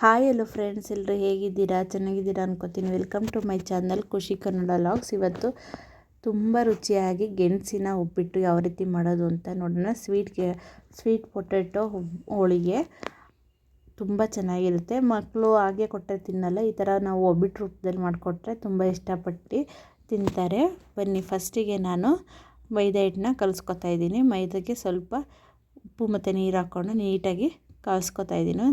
Hi ಎಲ್ಲೋ friends ಎಲ್ಲರೂ ಹೇಗಿದ್ದೀರಾ? ಚೆನ್ನಾಗಿದ್ದೀರಾ ಅನ್ಕೋತೀನಿ. ವೆಲ್ಕಮ್ ಟು ಮೈ ಚಾನಲ್ ಖುಷಿ ಕನ್ನಡ ಲಾಗ್ಸ್ ಇವತ್ತು ತುಂಬ ರುಚಿಯಾಗಿ ಗೆಣಸಿನ ಉಪ್ಪಿಟ್ಟು ಯಾವ ರೀತಿ ಮಾಡೋದು ಅಂತ ನೋಡೋಣ. ಸ್ವೀಟ್ಗೆ ಸ್ವೀಟ್ ಪೊಟ್ಯಾಟೊ ಹೋಳಿಗೆ ತುಂಬ ಚೆನ್ನಾಗಿರುತ್ತೆ. ಮಕ್ಕಳು ಹಾಗೆ ಕೊಟ್ಟರೆ ತಿನ್ನಲ್ಲ. ಈ ಥರ ನಾವು ಒಬ್ಬಿಟ್ಟು ರೂಪದಲ್ಲಿ ಮಾಡಿಕೊಟ್ರೆ ತುಂಬ ಇಷ್ಟಪಟ್ಟು ತಿಂತಾರೆ. ಬನ್ನಿ ಫಸ್ಟಿಗೆ ನಾನು ಮೈದಾ ಹಿಟ್ಟನ್ನ ಕಲಿಸ್ಕೊತಾ ಇದ್ದೀನಿ. ಮೈದಾಗೆ ಸ್ವಲ್ಪ ಉಪ್ಪು ಮತ್ತು ನೀರು ಹಾಕ್ಕೊಂಡು ನೀಟಾಗಿ ಕಲಿಸ್ಕೊತಾ ಇದ್ದೀನಿ.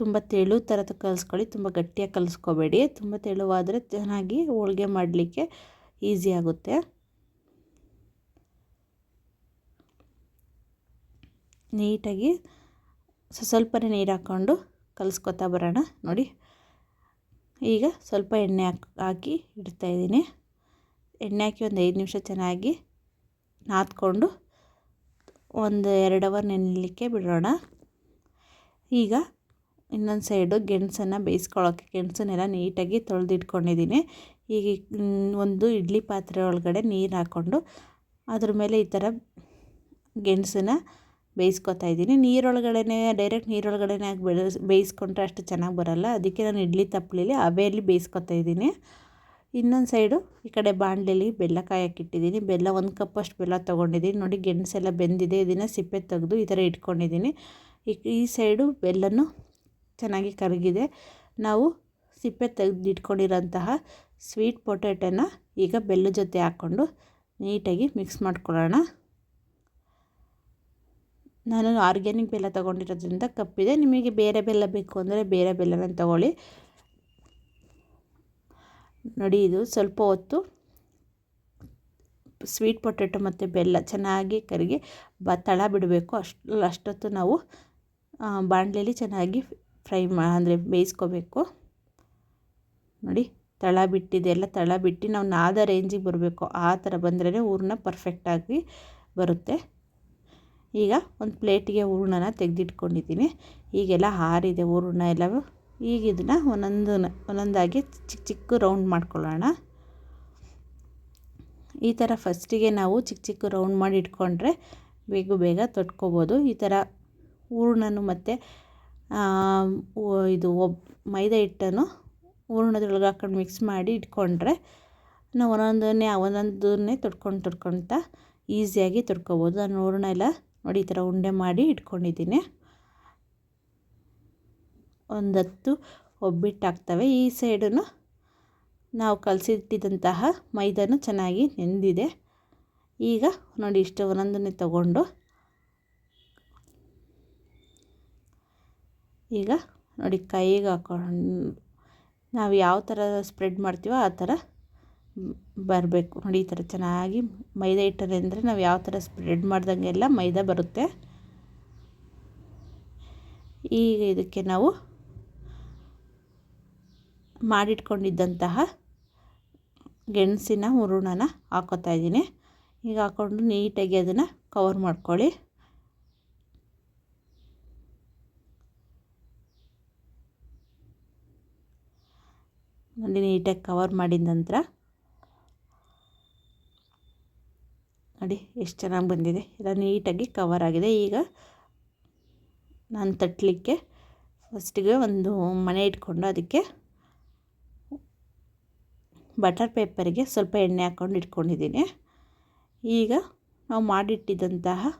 ತುಂಬ ತೆಳು ಥರದ ಕಲಿಸ್ಕೊಳ್ಳಿ, ತುಂಬ ಗಟ್ಟಿಯಾಗಿ ಕಲಿಸ್ಕೋಬೇಡಿ. ತುಂಬ ತೆಳುವಾದರೆ ಚೆನ್ನಾಗಿ ಹೋಳಿಗೆ ಮಾಡಲಿಕ್ಕೆ ಈಸಿ ಆಗುತ್ತೆ. ನೀಟಾಗಿ ಸ್ವಲ್ಪನೇ ನೀರು ಹಾಕ್ಕೊಂಡು ಕಲಿಸ್ಕೊತಾ ಬರೋಣ ನೋಡಿ. ಈಗ ಸ್ವಲ್ಪ ಎಣ್ಣೆ ಹಾಕಿ ಹಾಕಿ ಇಡ್ತಾಯಿದ್ದೀನಿ ಎಣ್ಣೆ ಹಾಕಿ ಒಂದು ಐದು ನಿಮಿಷ ಚೆನ್ನಾಗಿ ನಾದ್ಕೊಂಡು ಒಂದು ಎರಡು ಅವರ್ ನೆನಲಿಕ್ಕೆ ಬಿಡೋಣ. ಈಗ ಇನ್ನೊಂದು ಸೈಡು ಗೆಣಸನ್ನು ಬೇಯಿಸ್ಕೊಳ್ಳೋಕ್ಕೆ ಗೆಣಸನ್ನೆಲ್ಲ ನೀಟಾಗಿ ತೊಳೆದಿಟ್ಕೊಂಡಿದ್ದೀನಿ. ಈಗ ಒಂದು ಇಡ್ಲಿ ಪಾತ್ರೆ ಒಳಗಡೆ ನೀರು ಹಾಕ್ಕೊಂಡು ಅದ್ರ ಮೇಲೆ ಈ ಥರ ಗೆಣಸನ್ನು ಬೇಯಿಸ್ಕೊತಾ ಇದ್ದೀನಿ. ನೀರೊಳಗಡೆ ಡೈರೆಕ್ಟ್ ನೀರೊಳಗಡೆ ಹಾಕಿ ಬೇಯಿಸ್ಕೊಂಡ್ರೆ ಅಷ್ಟು ಚೆನ್ನಾಗಿ ಬರೋಲ್ಲ. ಅದಕ್ಕೆ ನಾನು ಇಡ್ಲಿ ತಪ್ಪಲಿಲಿ ಹಬೆಯಲ್ಲಿ ಬೇಯಿಸ್ಕೊತಾ ಇದ್ದೀನಿ. ಇನ್ನೊಂದು ಸೈಡು ಈ ಕಡೆ ಬಾಣಲೆಲಿ ಬೆಲ್ಲ ಕಾಯಕ್ಕಿಟ್ಟಿದ್ದೀನಿ ಬೆಲ್ಲ ಒಂದು ಕಪ್ಪಷ್ಟು ಬೆಲ್ಲ ತೊಗೊಂಡಿದ್ದೀನಿ. ನೋಡಿ ಗೆಣಸೆಲ್ಲ ಬೆಂದಿದೆ. ಇದನ್ನು ಸಿಪ್ಪೆ ತೆಗೆದು ಈ ಥರ ಇಟ್ಕೊಂಡಿದ್ದೀನಿ. ಈ ಸೈಡು ಬೆಲ್ಲನೂ ಚೆನ್ನಾಗಿ ಕರಗಿದೆ. ನಾವು ಸಿಪ್ಪೆ ತೆಗೆದು ಇಟ್ಕೊಂಡಿರೋಂತಹ ಸ್ವೀಟ್ ಪೊಟ್ಯಾಟೋನ ಈಗ ಬೆಲ್ಲದ ಜೊತೆ ಹಾಕ್ಕೊಂಡು ನೀಟಾಗಿ ಮಿಕ್ಸ್ ಮಾಡ್ಕೊಳ್ಳೋಣ. ನಾನು ಆರ್ಗ್ಯಾನಿಕ್ ಬೆಲ್ಲ ತೊಗೊಂಡಿರೋದ್ರಿಂದ ಕಪ್ಪಿದೆ. ನಿಮಗೆ ಬೇರೆ ಬೆಲ್ಲ ಬೇಕು ಅಂದರೆ ಬೇರೆ ಬೆಲ್ಲನ ತೊಗೊಳ್ಳಿ. ನೋಡಿ ಇದು ಸ್ವಲ್ಪ ಹೊತ್ತು ಸ್ವೀಟ್ ಪೊಟ್ಯಾಟೊ ಮತ್ತು ಬೆಲ್ಲ ಚೆನ್ನಾಗಿ ಕರಿಗೆ ಬ ತಳ ಬಿಡಬೇಕು. ಅಷ್ಟು ಅಷ್ಟೊತ್ತು ನಾವು ಬಾಣಲೆಯಲ್ಲಿ ಚೆನ್ನಾಗಿ ಫ್ರೈ ಮಾ, ಅಂದರೆ ಬೇಯಿಸ್ಕೋಬೇಕು. ನೋಡಿ, ತಳ ಬಿಟ್ಟಿದೆ. ಎಲ್ಲ ತಳ ಬಿಟ್ಟು ನಾವು ನಾದ ರೇಂಜಿಗೆ ಬರಬೇಕು. ಆ ಥರ ಬಂದ್ರೇ ಹೂರ್ಣ ಪರ್ಫೆಕ್ಟಾಗಿ ಬರುತ್ತೆ. ಈಗ ಒಂದು ಪ್ಲೇಟಿಗೆ ಹೂರ್ಣನ ತೆಗೆದಿಟ್ಕೊಂಡಿದ್ದೀನಿ. ಈಗೆಲ್ಲ ಹಾರಿದೆ. ಹೂರ್ಣ ಎಲ್ಲ ಈಗ ಇದನ್ನು ಒಂದೊಂದು ಒಂದೊಂದಾಗಿ ಚಿಕ್ಕ ಚಿಕ್ಕ ರೌಂಡ್ ಮಾಡ್ಕೊಳ್ಳೋಣ. ಈ ಥರ ಫಸ್ಟಿಗೆ ನಾವು ಚಿಕ್ಕ ಚಿಕ್ಕ ರೌಂಡ್ ಮಾಡಿ ಇಟ್ಕೊಂಡ್ರೆ ಬೇಗ ಬೇಗ ತೊಟ್ಕೊಬೋದು. ಈ ಥರ ಹೂರ್ಣನು ಮತ್ತು ಇದು ಒಬ್, ಮೈದಾ ಹಿಟ್ಟನ್ನು ಹೂರ್ಣದೊಳಗೆ ಹಾಕೊಂಡು ಮಿಕ್ಸ್ ಮಾಡಿ ಇಟ್ಕೊಂಡ್ರೆ ನಾವು ಒಂದೊಂದನ್ನೇ ಒಂದೊಂದನ್ನೇ ತೊಡ್ಕೊಂಡು ತೊಡ್ಕೊಳ್ತಾ ಈಸಿಯಾಗಿ ತೊಡ್ಕೊಬೋದು ನಾನು ಹೂರ್ಣ ಎಲ್ಲ ನೋಡಿ ಈ ಥರ ಉಂಡೆ ಮಾಡಿ ಇಟ್ಕೊಂಡಿದ್ದೀನಿ. ಒಂದು ಹತ್ತು ಒಬ್ಬಿಟ್ಟು ಹಾಕ್ತವೆ ಈ ಸೈಡೂ ನಾವು ಕಲಸಿಟ್ಟಿದಂತಹ ಮೈದಾನು ಚೆನ್ನಾಗಿ ನೆಂದಿದೆ. ಈಗ ನೋಡಿ ಇಷ್ಟು ಒಂದೊಂದನ್ನೇ ತಗೊಂಡು. ಈಗ ನೋಡಿ ಕೈಗೆ ಹಾಕೊಂಡು ನಾವು ಯಾವ ಥರ ಸ್ಪ್ರೆಡ್ ಮಾಡ್ತೀವೋ ಆ ಥರ ಬರಬೇಕು. ನೋಡಿ ಈ ಥರ ಚೆನ್ನಾಗಿ ಮೈದಾ ಅಂದರೆ ನಾವು ಯಾವ ಥರ ಸ್ಪ್ರೆಡ್ ಮಾಡ್ದಂಗೆಲ್ಲ ಮೈದಾ ಬರುತ್ತೆ. ಈಗ ಇದಕ್ಕೆ ನಾವು ಮಾಡಿಟ್ಕೊಂಡಿದ್ದಂತಹ ಗೆಣಸಿನ ಹುರುಣನ ಹಾಕೋತಾ ಇದ್ದೀನಿ. ಈಗ ಹಾಕ್ಕೊಂಡು ನೀಟಾಗಿ ಅದನ್ನು ಕವರ್ ಮಾಡ್ಕೊಳ್ಳಿ. ನೋಡಿ, ನೀಟಾಗಿ ಕವರ್ ಮಾಡಿದ ನಂತರ ನೋಡಿ, ಎಷ್ಟು ಚೆನ್ನಾಗಿ ಬಂದಿದೆ. ಎಲ್ಲ ನೀಟಾಗಿ ಕವರ್ ಆಗಿದೆ. ಈಗ ನಾನು ತಟ್ಟಲಿಕ್ಕೆ ಫಸ್ಟಿಗೆ ಒಂದು ಮನೆ ಇಟ್ಕೊಂಡು ಅದಕ್ಕೆ ಬಟರ್ ಪೇಪರಿಗೆ ಸ್ವಲ್ಪ ಎಣ್ಣೆ ಹಾಕ್ಕೊಂಡು ಇಟ್ಕೊಂಡಿದ್ದೀನಿ. ಈಗ ನಾವು ಮಾಡಿಟ್ಟಿದ್ದಂತಹ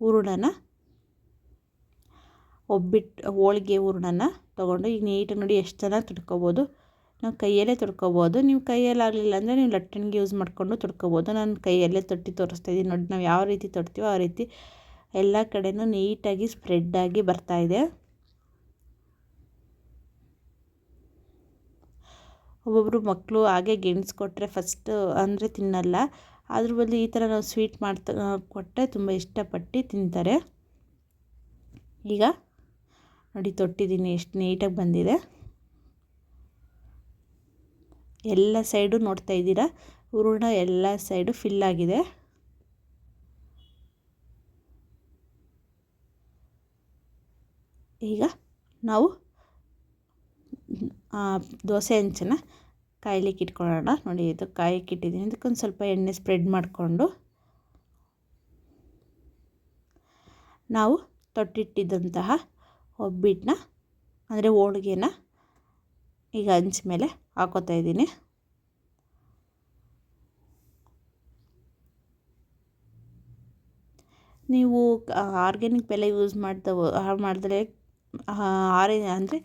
ಹೂರಣನ ಒಬ್ಬಿಟ್ಟು ಹೋಳಿಗೆ ಹೂರಣನ ತೊಗೊಂಡು ಈಗ ನೀಟಾಗಿ ನೋಡಿ ಎಷ್ಟು ಚೆನ್ನಾಗಿ ತೊಡ್ಕೋಬೋದು. ನಾವು ಕೈಯಲ್ಲೇ ತೊಡ್ಕೊಬೋದು. ನೀವು ಕೈಯಲ್ಲಿ ಆಗಲಿಲ್ಲ ಅಂದರೆ ನೀವು ಲಟ್ಟಣಿಗೆ ಯೂಸ್ ಮಾಡಿಕೊಂಡು ತೊಡ್ಕೊಬೋದು. ನಾನು ಕೈಯಲ್ಲೇ ತೊಟ್ಟಿ ತೋರಿಸ್ತಾ ಇದ್ದೀನಿ. ನೋಡಿ ನಾವು ಯಾವ ರೀತಿ ತೊಡ್ತೀವೋ ಆ ರೀತಿ ಎಲ್ಲ ಕಡೆಯೂ ನೀಟಾಗಿ ಸ್ಪ್ರೆಡ್ಡಾಗಿ ಬರ್ತಾಯಿದೆ ಒಬ್ಬೊಬ್ಬರು ಮಕ್ಕಳು ಹಾಗೆ ಗೆಣಸು ಕೊಟ್ಟರೆ ಫಸ್ಟ್ ಅಂದರೆ ತಿನ್ನಲ್ಲ. ಅದ್ರ ಬದಲು ಈ ಥರ ನಾವು ಸ್ವೀಟ್ ಮಾಡ್ತಾ ಕೊಟ್ಟರೆ ತುಂಬ ಇಷ್ಟಪಟ್ಟು ತಿಂತಾರೆ. ಈಗ ನೋಡಿ ತೊಟ್ಟಿದ್ದೀನಿ ಎಷ್ಟು ನೀಟಾಗಿ ಬಂದಿದೆ. ಎಲ್ಲ ಸೈಡು ನೋಡ್ತಾ ಇದ್ದೀರಾ? ಹೂರಣ ಎಲ್ಲ ಸೈಡು ಫಿಲ್ ಆಗಿದೆ. ಈಗ ನಾವು ದೋಸೆ ಹಂಚನ್ನ ಕಾಯ್ಲಿಕ್ಕೆ ಇಟ್ಕೊಳ್ಳೋಣ. ನೋಡಿ, ಇದು ಕಾಯಕ್ಕೆ ಇಟ್ಟಿದ್ದೀನಿ. ಇದಕ್ಕೊಂದು ಸ್ವಲ್ಪ ಎಣ್ಣೆ ಸ್ಪ್ರೆಡ್ ಮಾಡಿಕೊಂಡು ನಾವು ತೊಟ್ಟಿಟ್ಟಿದ್ದಂತಹ ಒಬ್ಬಿಟ್ಟನ್ನ, ಅಂದರೆ ಹೋಳಿಗೆನ ಈಗ ಹಂಚ ಮೇಲೆ ಹಾಕೋತಾ ಇದ್ದೀನಿ. ನೀವು ಆರ್ಗ್ಯಾನಿಕ್ ಬೆಲೆ ಯೂಸ್ ಮಾಡ್ತಾ ಮಾಡಿದ್ರೆ ಆರೇ, ಅಂದರೆ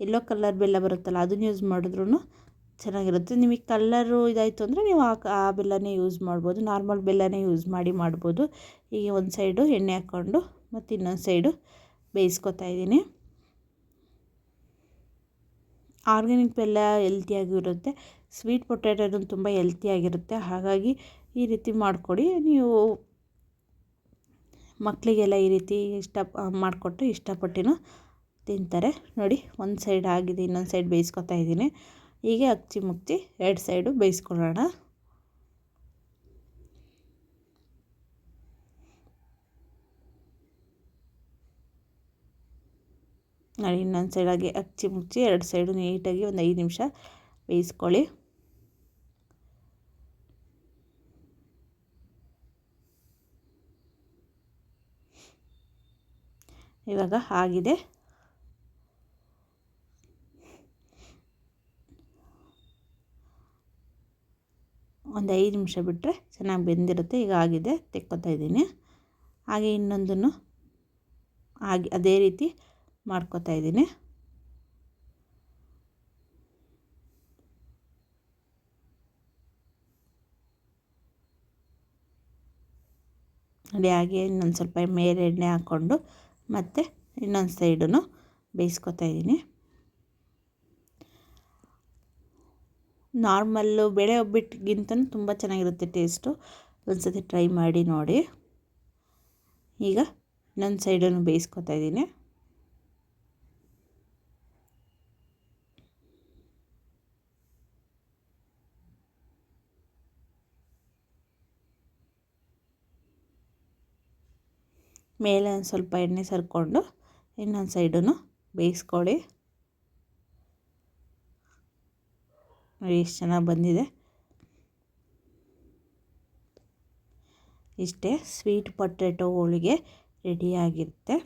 ಎಲ್ಲೋ ಕಲರ್ ಬೆಲ್ಲ ಬರುತ್ತಲ್ಲ ಅದನ್ನ ಯೂಸ್ ಮಾಡಿದ್ರೂ ಚೆನ್ನಾಗಿರುತ್ತೆ. ನಿಮಗೆ ಕಲ್ಲರು ಇದಾಯಿತು ಅಂದರೆ ನೀವು ಆ ಆ ಬೆಲ್ಲನೇ ಯೂಸ್ ಮಾಡ್ಬೋದು. ನಾರ್ಮಲ್ ಬೆಲ್ಲನೇ ಯೂಸ್ ಮಾಡಿ ಮಾಡ್ಬೋದು. ಈಗ ಒಂದು ಸೈಡು ಎಣ್ಣೆ ಹಾಕ್ಕೊಂಡು ಮತ್ತು ಇನ್ನೊಂದು ಸೈಡು ಬೇಯಿಸ್ಕೊತಾ ಇದ್ದೀನಿ. ಆರ್ಗ್ಯಾನಿಕ್ ಬೆಲ್ಲ ಹೆಲ್ತಿಯಾಗಿರುತ್ತೆ ಸ್ವೀಟ್ ಪೊಟ್ಯಾಟೋನು ತುಂಬ ಹೆಲ್ತಿಯಾಗಿರುತ್ತೆ ಹಾಗಾಗಿ ಈ ರೀತಿ ಮಾಡಿಕೊಡಿ. ನೀವು ಮಕ್ಕಳಿಗೆಲ್ಲ ಈ ರೀತಿ ಇಷ್ಟ ಮಾಡಿಕೊಟ್ಟು ಇಷ್ಟಪಟ್ಟು ತಿಂತಾರೆ. ನೋಡಿ, ಒಂದು ಸೈಡ್ ಆಗಿದೆ, ಇನ್ನೊಂದು ಸೈಡ್ ಬೇಯಿಸ್ಕೊತಾ ಇದ್ದೀನಿ. ಹೀಗೆ ಅಚ್ಚಿ ಮುಚ್ಚಿ ಎರಡು ಸೈಡು ಬೇಯಿಸ್ಕೊಳ್ಳೋಣ. ನೋಡಿ, ಇನ್ನೊಂದು ಸೈಡಾಗಿ ಅಚ್ಚಿ ಮುಚ್ಚಿ ಎರಡು ಸೈಡು ನೀಟಾಗಿ ಒಂದು ಐದು ನಿಮಿಷ ಬೇಯಿಸ್ಕೊಳ್ಳಿ. ಇವಾಗ ಆಗಿದೆ. ಒಂದು ಐದು ನಿಮಿಷ ಬಿಟ್ಟರೆ ಚೆನ್ನಾಗಿ ಬೆಂದಿರುತ್ತೆ. ಈಗ ಆಗಿದೆ, ತೆಕ್ಕೊತಾ ಇದ್ದೀನಿ. ಹಾಗೆ ಇನ್ನೊಂದನ್ನು ಹಾಗೆ ಅದೇ ರೀತಿ ಮಾಡ್ಕೊತಾ ಇದ್ದೀನಿ. ನೋಡಿ, ಹಾಗೆ ಇನ್ನೊಂದು ಸ್ವಲ್ಪ ಮೇಲೆ ಎಣ್ಣೆ ಹಾಕ್ಕೊಂಡು ಮತ್ತು ಇನ್ನೊಂದು ಸೈಡನ್ನು ಬೇಯಿಸ್ಕೊತಾ ಇದ್ದೀನಿ. ನಾರ್ಮಲ್ಲು ಬೇಳೆ ಒಬ್ಬಿಟ್ಟಿಗಿಂತನೂ ತುಂಬ ಚೆನ್ನಾಗಿರುತ್ತೆ ಟೇಸ್ಟು. ಒಂದು ಸತಿ ಟ್ರೈ ಮಾಡಿ ನೋಡಿ. ಈಗ ಇನ್ನೊಂದು ಸೈಡನ್ನು ಬೇಯಿಸ್ಕೊತಾ ಇದ್ದೀನಿ. ಮೇಲೆ ಒಂದು ಸ್ವಲ್ಪ ಎಣ್ಣೆ ಸರ್ಕೊಂಡು ಇನ್ನೊಂದು ಸೈಡನ್ನು ಬೇಯಿಸ್ಕೊಳ್ಳಿ. ನೋಡಿ ಎಷ್ಟು ಚೆನ್ನಾಗಿ ಬಂದಿದೆ. ಇಷ್ಟೇ ಸ್ವೀಟ್ ಪೊಟ್ಯಾಟೊ ಹೋಳಿಗೆ ರೆಡಿಯಾಗಿರುತ್ತೆ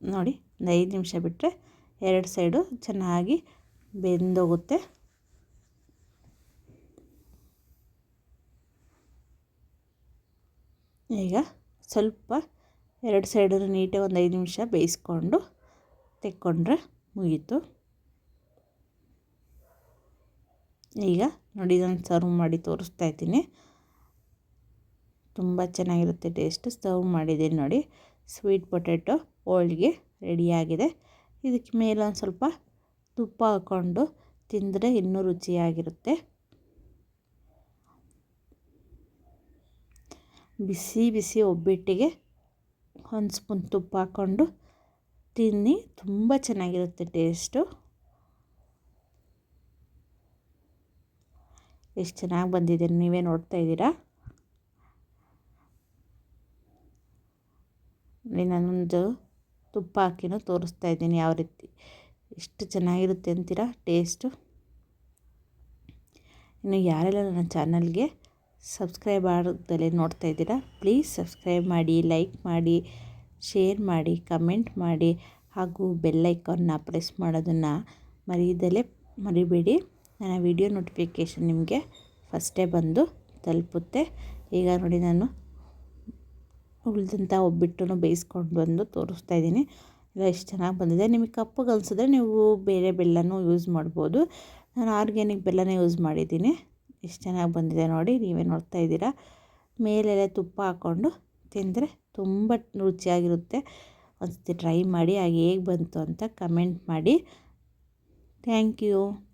ನೋಡಿ ಒಂದು ಐದು ನಿಮಿಷ ಬಿಟ್ಟರೆ ಎರಡು ಸೈಡು ಚೆನ್ನಾಗಿ ಬೆಂದೋಗುತ್ತೆ. ಈಗ ಸ್ವಲ್ಪ ಎರಡು ಸೈಡನ್ನು ನೀಟಾಗಿ ಒಂದು ಐದು ನಿಮಿಷ ಬೇಯಿಸ್ಕೊಂಡು ತೆಕ್ಕೊಂಡ್ರೆ ಮುಗೀತು. ಈಗ ನೋಡಿ ಇದನ್ನು ಸರ್ವ್ ಮಾಡಿ ತೋರಿಸ್ತಾ ಇದ್ದೀನಿ. ತುಂಬ ಚೆನ್ನಾಗಿರುತ್ತೆ ಟೇಸ್ಟ್. ಸರ್ವ್ ಮಾಡಿದ್ದೀನಿ ನೋಡಿ. ಸ್ವೀಟ್ ಪೊಟ್ಯಾಟೊ ಹೋಳಿಗೆ ರೆಡಿಯಾಗಿದೆ. ಇದಕ್ಕೆ ಮೇಲೊಂದು ಸ್ವಲ್ಪ ತುಪ್ಪ ಹಾಕ್ಕೊಂಡು ತಿಂದರೆ ಇನ್ನೂ ರುಚಿಯಾಗಿರುತ್ತೆ. ಬಿಸಿ ಬಿಸಿ ಒಬ್ಬಿಟ್ಟಿಗೆ ಒಂದು ಸ್ಪೂನ್ ತುಪ್ಪ ಹಾಕ್ಕೊಂಡು ತಿನ್ನಿ. ತುಂಬ ಚೆನ್ನಾಗಿರುತ್ತೆ ಟೇಸ್ಟು. ಎಷ್ಟು ಚೆನ್ನಾಗಿ ಬಂದಿದೆ ನೀವೇ ನೋಡ್ತಾ ಇದ್ದೀರಾ? ನಾನೊಂದು ತುಪ್ಪ ಹಾಕಿನೂ ತೋರಿಸ್ತಾ ಇದ್ದೀನಿ ಯಾವ ರೀತಿ. ಎಷ್ಟು ಚೆನ್ನಾಗಿರುತ್ತೆ ಅಂತೀರಾ ಟೇಸ್ಟು. ಇನ್ನು ಯಾರೆಲ್ಲ ನನ್ನ ಚಾನಲ್ಗೆ ಸಬ್ಸ್ಕ್ರೈಬ್ ಆಗದಲ್ಲೇ ನೋಡ್ತಾ ಇದ್ದೀರಾ, ಪ್ಲೀಸ್ ಸಬ್ಸ್ಕ್ರೈಬ್ ಮಾಡಿ, ಲೈಕ್ ಮಾಡಿ, ಶೇರ್ ಮಾಡಿ, ಕಮೆಂಟ್ ಮಾಡಿ, ಹಾಗೂ ಬೆಲ್ಲೈಕನ್ನ ಪ್ರೆಸ್ ಮಾಡೋದನ್ನು ಮರೆಯದಲ್ಲೇ ಮರಿಬೇಡಿ. ನನ್ನ ವಿಡಿಯೋ ನೋಟಿಫಿಕೇಷನ್ ನಿಮಗೆ ಫಸ್ಟೇ ಬಂದು ತಲುಪುತ್ತೆ. ಈಗ ನೋಡಿ ನಾನು ಉಳಿದಂಥ ಒಬ್ಬಿಟ್ಟು ಬೇಯಿಸ್ಕೊಂಡು ಬಂದು ತೋರಿಸ್ತಾ ಇದ್ದೀನಿ. ಇಲ್ಲ ಎಷ್ಟು ಚೆನ್ನಾಗಿ ಬಂದಿದೆ. ನಿಮಗೆ ಕಪ್ಪಗೆ ಅನಿಸಿದ್ರೆ ನೀವು ಬೇರೆ ಬೆಲ್ಲನೂ ಯೂಸ್ ಮಾಡ್ಬೋದು. ನಾನು ಆರ್ಗ್ಯಾನಿಕ್ ಬೆಲ್ಲನೇ ಯೂಸ್ ಮಾಡಿದ್ದೀನಿ. ಎಷ್ಟು ಚೆನ್ನಾಗಿ ಬಂದಿದೆ ನೋಡಿ, ನೀವೇ ನೋಡ್ತಾ ಇದ್ದೀರಾ. ಮೇಲೆಲ್ಲ ತುಪ್ಪ ಹಾಕ್ಕೊಂಡು ತಿಂದರೆ ತುಂಬ ರುಚಿಯಾಗಿರುತ್ತೆ. ಒಂದು ಟ್ರೈ ಮಾಡಿ, ಹಾಗೆ ಹೇಗೆ ಬಂತು ಅಂತ ಕಮೆಂಟ್ ಮಾಡಿ. Thank you.